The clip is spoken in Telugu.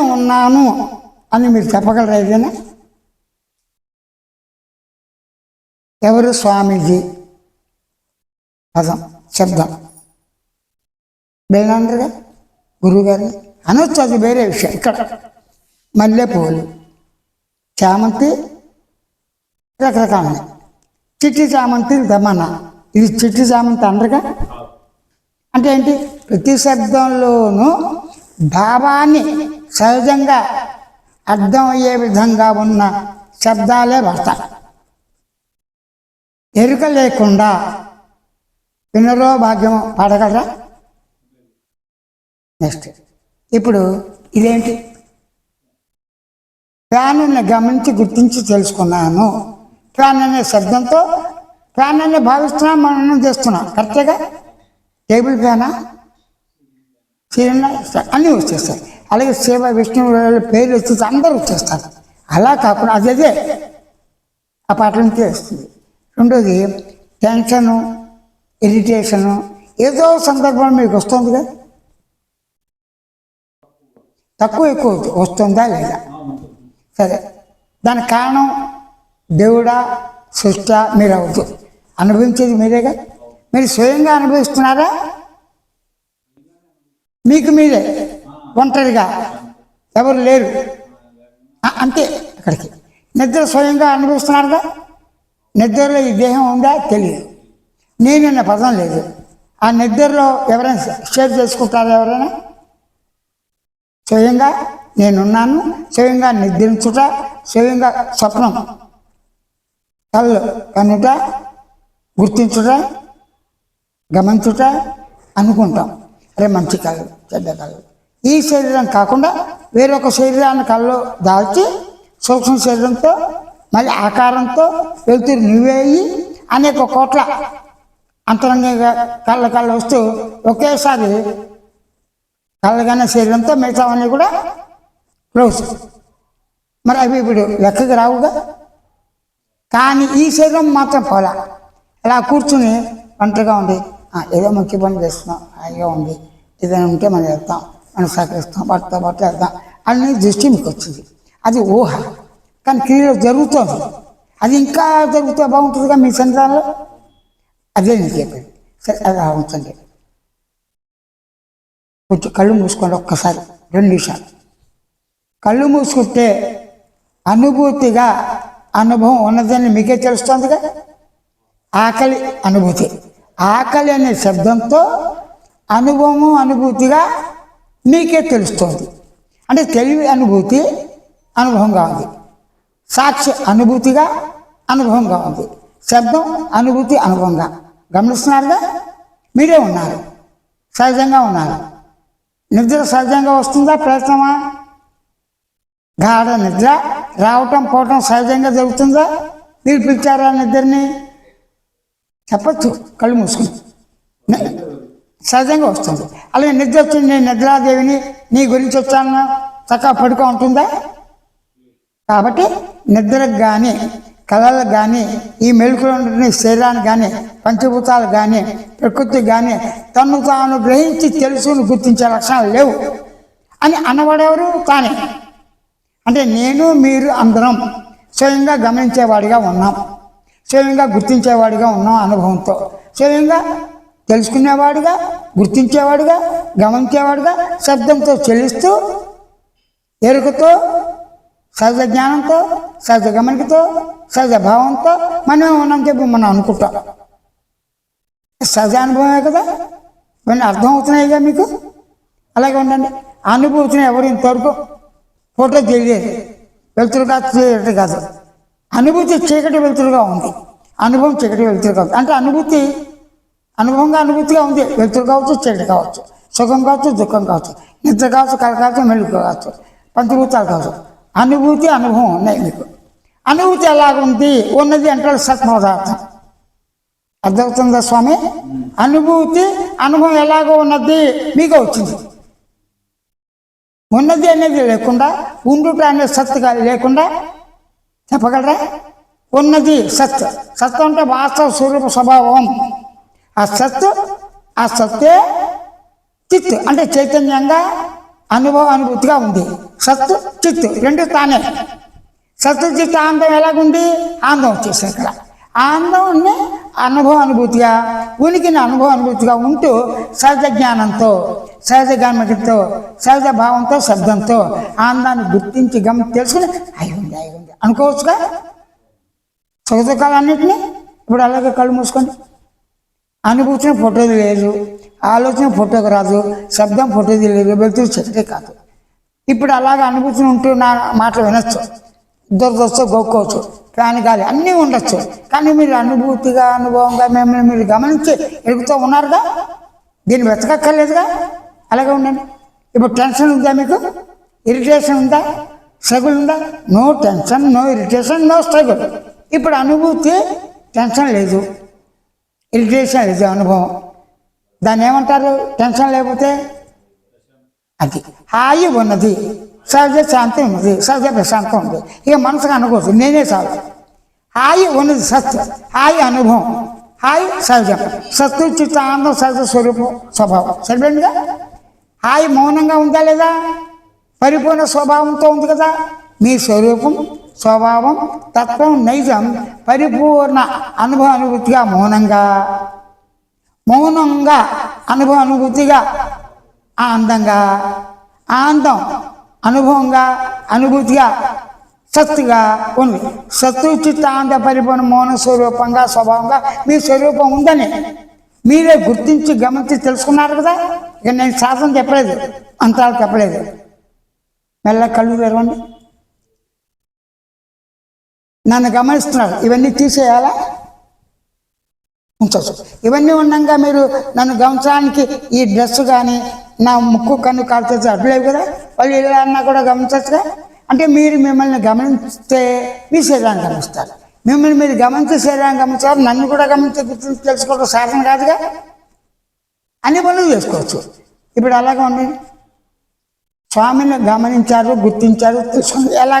నేను ఉన్నాను అని మీరు చెప్పగలరా ఏదైనా? ఎవరు స్వామీజీ? పదం శబ్దం బేనండ్రుగా గురువుగారు అనొచ్చు అది వేరే విషయం. ఇక్కడ మల్లెపూలు చామంతి రకరకాల చిట్టి చామంతి దమన. ఇది చిట్టి చామంతి అనరుగా అంటే ఏంటి? ప్రతి శబ్దంలోనూ భావాన్ని సహజంగా అర్థం అయ్యే విధంగా ఉన్న శబ్దాలే పడతాయి ఎరుక లేకుండా వినరో భాగ్యం పాడగలరా? నెక్స్ట్ ఇప్పుడు ఇదేంటి? ఫ్యాన్ని గమనించి గుర్తించి తెలుసుకున్నాను. ఫ్యాన్ అనే శబ్దంతో ఫ్యాన్ అనే భావిస్తున్నాం మనం చేస్తున్నాం. కరెక్టేగా టేబుల్ ఫ్యానా? చీరన అన్నీ వచ్చేస్తాయి అలాగే శివ విష్ణు పేర్లు వచ్చేసి అందరూ వచ్చేస్తారు. అలా కాకుండా అది అదే ఆ పాట నుంచి వస్తుంది. రెండోది టెన్షను ఇరిటేషను ఏదో సందర్భం మీకు వస్తుందిగా? తక్కువ ఎక్కువ వస్తుందా లేదా? సరే. దానికి కారణం దేవుడా సృష్ట మీరు అవుతూ అనుభవించేది మీరేగా? మీరు స్వయంగా అనుభవిస్తున్నారా? మీకు మీరే. ఒంటరిగా. ఎవరు లేరు. అంతే అక్కడికి. నిద్ర స్వయంగా అనుభవిస్తున్నారుగా? నిద్రలో ఈ దేహం ఉందా? తెలియదు. నేనన్న పదం లేదు. ఆ నిద్రలో ఎవరైనా షేర్ చేసుకుంటారా ఎవరైనా? స్వయంగా నేనున్నాను. స్వయంగా నిద్రించుట స్వయంగా స్వప్నం కళ్ళు కనుట గుర్తించుట గమనించుట అనుకుంటాం. అరే మంచి కళ్ళు చెడ్డ కళ్ళు. ఈ శరీరం కాకుండా వేరొక శరీరాన్ని కళ్ళు దాల్చి సూక్ష్మ శరీరంతో మళ్ళీ ఆకారంతో వెళ్తురు నువ్వేయి అనేక కోట్ల అంతరంగంగా కళ్ళ కళ్ళు వస్తూ ఒకేసారి కళ్ళగానే శరీరంతో మిగతావన్నీ కూడా క్లోజ్. మరి అవి ఇప్పుడు లెక్కకి రావుగా? కానీ ఈ శరీరం మాత్రం పోలా. ఇలా కూర్చుని ఒంటరిగా ఉండి ఏదో ముఖ్య పని చేస్తున్నాం హాయిగా ఉంది ఏదైనా ఉంటే మనం వెళ్తాం. మనం సహకరిస్తాం పట్టుతో పట్టు వెళ్తాం అనే దృష్టి మీకు వచ్చింది. అది ఊహ. కానీ క్రియలో జరుగుతోంది. అది ఇంకా జరిగితే బాగుంటుందిగా మీ సంతానంలో అదే నేను చెప్పాను సరే అది అలా ఉంచండి. కొంచెం కళ్ళు మూసుకోండి ఒక్కసారి. రెండు నిమిషాలు. కళ్ళు మూసుకుంటే అనుభూతిగా అనుభవం ఉన్నదని మీకే తెలుస్తుందిగా? ఆకలి అనుభూతి. ఆకలి అనే శబ్దంతో అనుభవము అనుభూతిగా మీకే తెలుస్తుంది. అంటే తెలివి అనుభూతి అనుభవంగా ఉంది సాక్షి అనుభూతిగా అనుభవంగా ఉంది శబ్దం అనుభూతి అనుభవంగా గమనిస్తున్నారుగా? మీరే ఉన్నారు. సహజంగా ఉన్నారు. నిద్ర సహజంగా వస్తుందా ప్రయత్నమా? గాఢ నిద్ర. రావటం పోవటం సహజంగా జరుగుతుందా? మీరు పిలిచారా నిద్రని చెప్పచ్చు. కళ్ళు మూసుకుని. సహజంగా వస్తుంది. అలాగే నిద్ర వచ్చింది నేను నిద్రాదేవిని నీ గురించి వచ్చాను చక్కగా పడుకో ఉంటుందా? కాబట్టి నిద్రకు కానీ కళలకు కానీ ఈ మెలుకులు శరీరానికి కానీ పంచభూతాలు కానీ ప్రకృతికి కానీ తను తాను గ్రహించి తెలుసుని గుర్తించే లక్షణాలు లేవు. అని అన్నవాడెవరు తానే. అంటే నేను మీరు అందరం స్వయంగా గమనించేవాడిగా ఉన్నాం. స్వయంగా గుర్తించేవాడిగా ఉన్నాం అనుభవంతో. స్వయంగా తెలుసుకునేవాడుగా గుర్తించేవాడుగా గమనించేవాడుగా శబ్దంతో చెల్లిస్తూ ఎరుకతో సహజ జ్ఞానంతో సహజ గమనికతో సహజ భావంతో మనమే ఉన్నాం చెప్పి మనం అనుకుంటాం. సహజ అనుభవమే కదా? ఇవన్నీ అర్థం అవుతున్నాయిగా మీకు? అలాగే ఉండండి. అనుభూతిని ఎవరు ఇంతవరకు ఫోటో తెలియదు వెలుతురు కాదు చీకటి కాదు. అనుభూతి చీకటి వెలుతురుగా ఉంది. అనుభవం చీకటి వెలుతురుగా కాదు అంటే అనుభూతి అనుభవంగా అనుభూతిగా ఉంది. వ్యక్తులు కావచ్చు చెడు కావచ్చు సుఖం కావచ్చు దుఃఖం కావచ్చు నిద్ర కావచ్చు కళ కావచ్చు మెలుగు కావచ్చు పంచభూతాలు కావచ్చు. అనుభూతి అనుభవం ఉన్నాయి మీకు. అనుభూతి ఎలాగుంది? ఉన్నది అంటే సత్పదార్థం అర్థమవుతుందా స్వామి? అనుభూతి అనుభవం ఎలాగో ఉన్నది? మీకు వచ్చింది. ఉన్నది అనేది లేకుండా ఉండుట అనే సత్తుగా లేకుండా చెప్పగలరా? ఉన్నది సత్ సత్ అంటే వాస్తవ స్వరూప స్వభావం. ఆ సత్ ఆ సత్తే చిత్. అంటే చైతన్యంగా అనుభవ అనుభూతిగా ఉంది. సత్తు చిత్తు రెండు తానే. సత్తు చిత్తు ఆనందం ఎలాగుంది? ఆనందం వచ్చేసాయి ఇక్కడ. ఆనందాన్ని అనుభవ అనుభూతిగా ఉనికిని అనుభవ అనుభూతిగా ఉంటూ సహజ జ్ఞానంతో సహజ గమనితో సహజ భావంతో శబ్దంతో ఆనందాన్ని గుర్తించి గమ తెలుసుకుని అయి ఉంది అయి ఉంది. అనుకోవచ్చుగా? సుఖదుఖాలన్నింటినీ ఇప్పుడు అలాగే కళ్ళు మూసుకొని అనుభూతిని ఫోటోది లేదు ఆలోచన ఫోటోకి రాదు శబ్దం ఫోటోది లేదు వెళ్తూ చెట్టే కాదు. ఇప్పుడు అలాగ అనుభూతిని ఉంటూ నా మాటలు వినొచ్చు. దురదొచ్చు గొక్కోవచ్చు. కానీ కాదు అన్నీ ఉండొచ్చు. కానీ మీరు అనుభూతిగా అనుభవంగా మిమ్మల్ని మీరు గమనించి ఎదుగుతూ ఉన్నారుగా? దీన్ని వెతకక్కర్లేదుగా? అలాగే ఉండండి. ఇప్పుడు టెన్షన్ ఉందా మీకు? ఇరిటేషన్ ఉందా? స్ట్రగుల్ ఉందా? No tension no irritation no struggle. ఇప్పుడు అనుభూతి టెన్షన్ లేదు. ఇరిటేషన్ లేదు అనుభవం. దాన్ని ఏమంటారు? టెన్షన్ లేకపోతే? అది హాయి ఉన్నది సహజ శాంతి ఉన్నది సహజ ప్రశాంతం ఉంది ఇక మనసుకు అనుకోవచ్చు నేనే చాలు హాయి ఉన్నది సత్ హాయి అనుభవం. హాయి సహజం. సత్తు చిత్త ఆనందం సహజ స్వరూపం స్వభావం. సరిపోయిందిగా? హాయి మౌనంగా ఉందా లేదా? పరిపూర్ణ స్వభావంతో ఉంది కదా? మీ స్వరూపం స్వభావం తత్వం నైజం పరిపూర్ణ అనుభవానుభూతిగా మౌనంగా. మౌనంగా అనుభవానుభూతిగా ఆనందంగా. ఆనందం అనుభవంగా అనుభూతిగా సత్తుగా ఉంది. సత్తు చిత్త పరిపూర్ణ మౌన స్వరూపంగా స్వభావంగా మీ స్వరూపం ఉందని మీరే గుర్తించి గమనించి తెలుసుకున్నారు కదా? ఇక నేను శాసనం చెప్పలేదు అంతరాలు చెప్పలేదు. మెల్ల కళ్ళు తెరవండి. నన్ను గమనిస్తున్నారు. ఇవన్నీ తీసేయాలా? ఉంచవచ్చు ఇవన్నీ ఉండగా మీరు నన్ను గమనించడానికి ఈ డ్రెస్ కానీ నా ముక్కు కన్ను కాల్చేసి అట్లేవు కదా? వాళ్ళు ఇలా అన్నా కూడా గమనించచ్చుగా? అంటే మీరు మిమ్మల్ని గమనిస్తే మీ శరీరాన్ని గమనిస్తారు. మిమ్మల్ని మీరు గమనించే శరీరాన్ని గమనించారు నన్ను కూడా గమనించి గుర్తించి తెలుసుకోవడం సాధన కాదుగా? అన్ని పనులు చేసుకోవచ్చు. ఇప్పుడు అలాగే ఉండండి. స్వామిని గమనించారు గుర్తించారు తెలుసుకుని ఎలా